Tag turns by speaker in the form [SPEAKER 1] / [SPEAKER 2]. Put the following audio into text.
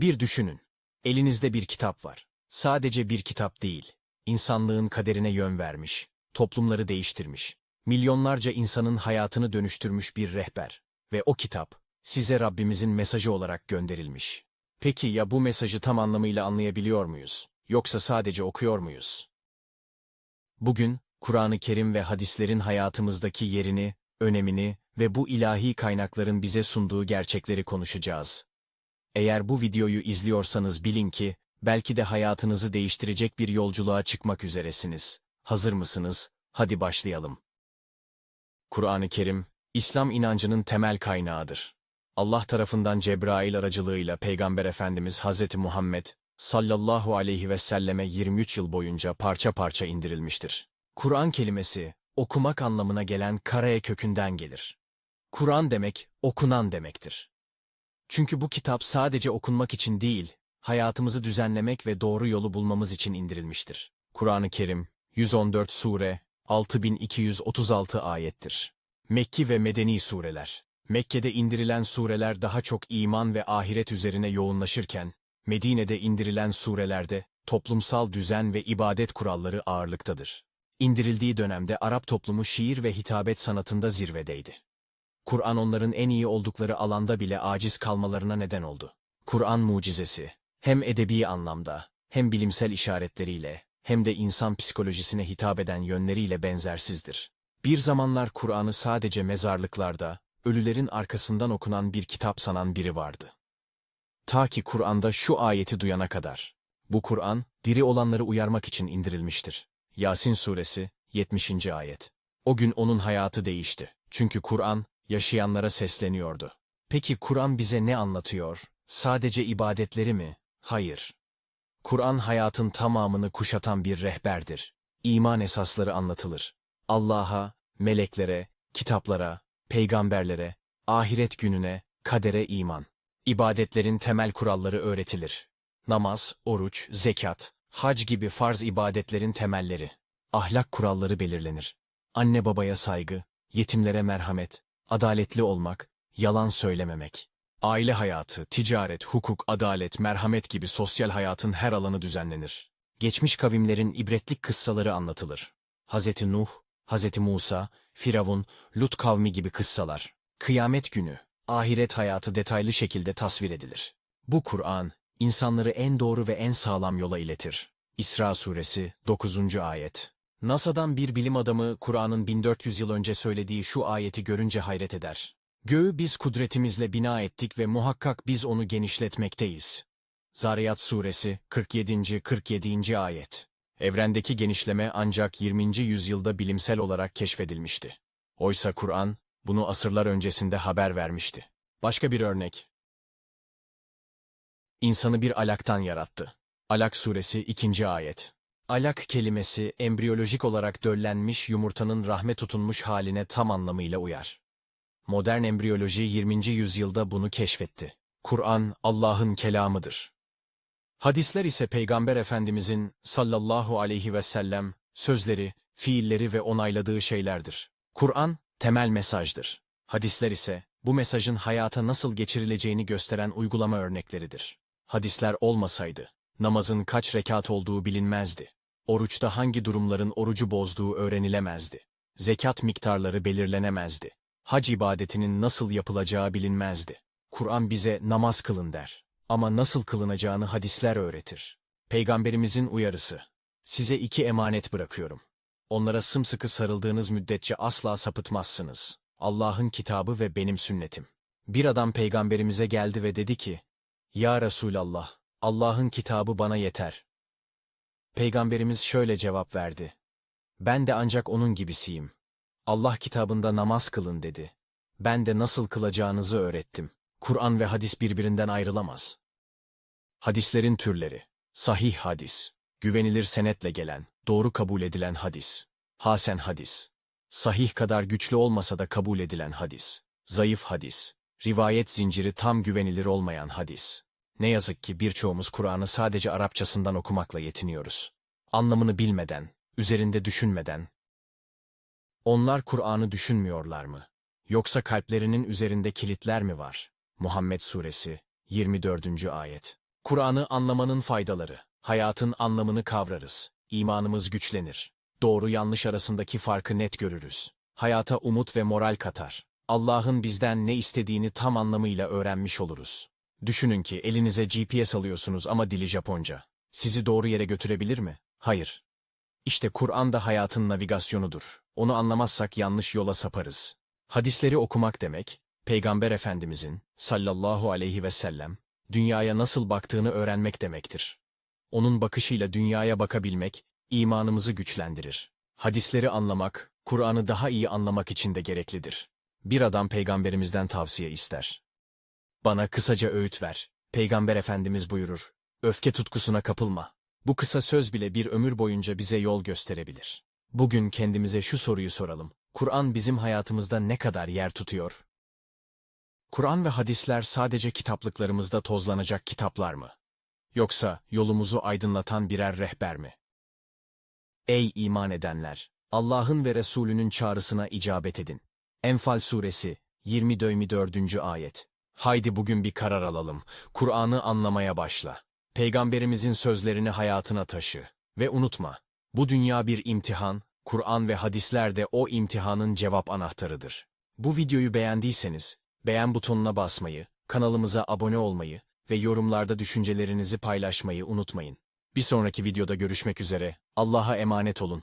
[SPEAKER 1] Bir düşünün. Elinizde bir kitap var. Sadece bir kitap değil. İnsanlığın kaderine yön vermiş, toplumları değiştirmiş, milyonlarca insanın hayatını dönüştürmüş bir rehber. Ve o kitap, size Rabbimizin mesajı olarak gönderilmiş. Peki ya bu mesajı tam anlamıyla anlayabiliyor muyuz? Yoksa sadece okuyor muyuz? Bugün, Kur'an-ı Kerim ve hadislerin hayatımızdaki yerini, önemini ve bu ilahi kaynakların bize sunduğu gerçekleri konuşacağız. Eğer bu videoyu izliyorsanız bilin ki, belki de hayatınızı değiştirecek bir yolculuğa çıkmak üzeresiniz. Hazır mısınız? Hadi başlayalım. Kur'an-ı Kerim, İslam inancının temel kaynağıdır. Allah tarafından Cebrail aracılığıyla Peygamber Efendimiz Hz. Muhammed sallallahu aleyhi ve selleme 23 yıl boyunca parça parça indirilmiştir. Kur'an kelimesi, okumak anlamına gelen karaya kökünden gelir. Kur'an demek, okunan demektir. Çünkü bu kitap sadece okunmak için değil, hayatımızı düzenlemek ve doğru yolu bulmamız için indirilmiştir. Kur'an-ı Kerim, 114 sure, 6236 ayettir. Mekki ve Medeni sureler. Mekke'de indirilen sureler daha çok iman ve ahiret üzerine yoğunlaşırken, Medine'de indirilen surelerde toplumsal düzen ve ibadet kuralları ağırlıktadır. İndirildiği dönemde Arap toplumu şiir ve hitabet sanatında zirvedeydi. Kur'an onların en iyi oldukları alanda bile aciz kalmalarına neden oldu. Kur'an mucizesi, hem edebi anlamda, hem bilimsel işaretleriyle, hem de insan psikolojisine hitap eden yönleriyle benzersizdir. Bir zamanlar Kur'an'ı sadece mezarlıklarda, ölülerin arkasından okunan bir kitap sanan biri vardı. Ta ki Kur'an'da şu ayeti duyana kadar. Bu Kur'an, diri olanları uyarmak için indirilmiştir. Yasin Suresi, 70. ayet. O gün onun hayatı değişti. Çünkü Kur'an, yaşayanlara sesleniyordu. Peki Kur'an bize ne anlatıyor? Sadece ibadetleri mi? Hayır. Kur'an hayatın tamamını kuşatan bir rehberdir. İman esasları anlatılır. Allah'a, meleklere, kitaplara, peygamberlere, ahiret gününe, kadere iman. İbadetlerin temel kuralları öğretilir. Namaz, oruç, zekat, hac gibi farz ibadetlerin temelleri. Ahlak kuralları belirlenir. Anne babaya saygı, yetimlere merhamet, adaletli olmak, yalan söylememek. Aile hayatı, ticaret, hukuk, adalet, merhamet gibi sosyal hayatın her alanı düzenlenir. Geçmiş kavimlerin ibretlik kıssaları anlatılır. Hz. Nuh, Hz. Musa, Firavun, Lut kavmi gibi kıssalar. Kıyamet günü, ahiret hayatı detaylı şekilde tasvir edilir. Bu Kur'an, insanları en doğru ve en sağlam yola iletir. İsra Suresi 9. Ayet NASA'dan bir bilim adamı Kur'an'ın 1400 yıl önce söylediği şu ayeti görünce hayret eder. Göğü biz kudretimizle bina ettik ve muhakkak biz onu genişletmekteyiz. Zariyat Suresi 47. 47. Ayet Evrendeki genişleme ancak 20. yüzyılda bilimsel olarak keşfedilmişti. Oysa Kur'an, bunu asırlar öncesinde haber vermişti. Başka bir örnek. İnsanı bir alaktan yarattı. Alak suresi 2. ayet. Alak kelimesi embriyolojik olarak döllenmiş yumurtanın rahme tutunmuş haline tam anlamıyla uyar. Modern embriyoloji 20. yüzyılda bunu keşfetti. Kur'an Allah'ın kelamıdır. Hadisler ise Peygamber Efendimizin sallallahu aleyhi ve sellem sözleri, fiilleri ve onayladığı şeylerdir. Kur'an temel mesajdır. Hadisler ise bu mesajın hayata nasıl geçirileceğini gösteren uygulama örnekleridir. Hadisler olmasaydı namazın kaç rekat olduğu bilinmezdi. Oruçta hangi durumların orucu bozduğu öğrenilemezdi. Zekat miktarları belirlenemezdi. Hac ibadetinin nasıl yapılacağı bilinmezdi. Kur'an bize namaz kılın der. Ama nasıl kılınacağını hadisler öğretir. Peygamberimizin uyarısı. Size iki emanet bırakıyorum. Onlara sımsıkı sarıldığınız müddetçe asla sapıtmazsınız. Allah'ın kitabı ve benim sünnetim. Bir adam peygamberimize geldi ve dedi ki, Ya Resulallah, Allah'ın kitabı bana yeter. Peygamberimiz şöyle cevap verdi. Ben de ancak onun gibisiyim. Allah kitabında namaz kılın dedi. Ben de nasıl kılacağınızı öğrettim. Kur'an ve hadis birbirinden ayrılamaz. Hadislerin türleri. Sahih hadis. Güvenilir senetle gelen, doğru kabul edilen hadis. Hasen hadis. Sahih kadar güçlü olmasa da kabul edilen hadis. Zayıf hadis. Rivayet zinciri tam güvenilir olmayan hadis. Ne yazık ki birçoğumuz Kur'an'ı sadece Arapçasından okumakla yetiniyoruz. Anlamını bilmeden, üzerinde düşünmeden. Onlar Kur'an'ı düşünmüyorlar mı? Yoksa kalplerinin üzerinde kilitler mi var? Muhammed Suresi 24. Ayet Kur'an'ı anlamanın faydaları. Hayatın anlamını kavrarız. İmanımız güçlenir. Doğru yanlış arasındaki farkı net görürüz. Hayata umut ve moral katar. Allah'ın bizden ne istediğini tam anlamıyla öğrenmiş oluruz. Düşünün ki elinize GPS alıyorsunuz ama dili Japonca. Sizi doğru yere götürebilir mi? Hayır. İşte Kur'an da hayatın navigasyonudur. Onu anlamazsak yanlış yola saparız. Hadisleri okumak demek, Peygamber Efendimizin sallallahu aleyhi ve sellem dünyaya nasıl baktığını öğrenmek demektir. Onun bakışıyla dünyaya bakabilmek imanımızı güçlendirir. Hadisleri anlamak, Kur'an'ı daha iyi anlamak için de gereklidir. Bir adam peygamberimizden tavsiye ister. Bana kısaca öğüt ver. Peygamber Efendimiz buyurur. Öfke tutkusuna kapılma. Bu kısa söz bile bir ömür boyunca bize yol gösterebilir. Bugün kendimize şu soruyu soralım. Kur'an bizim hayatımızda ne kadar yer tutuyor? Kur'an ve hadisler sadece kitaplıklarımızda tozlanacak kitaplar mı? Yoksa yolumuzu aydınlatan birer rehber mi? Ey iman edenler! Allah'ın ve Resulünün çağrısına icabet edin. Enfal Suresi 20-24. Ayet Haydi bugün bir karar alalım. Kur'an'ı anlamaya başla. Peygamberimizin sözlerini hayatına taşı. Ve unutma, bu dünya bir imtihan, Kur'an ve hadisler de o imtihanın cevap anahtarıdır. Bu videoyu beğendiyseniz, beğen butonuna basmayı, kanalımıza abone olmayı ve yorumlarda düşüncelerinizi paylaşmayı unutmayın. Bir sonraki videoda görüşmek üzere, Allah'a emanet olun.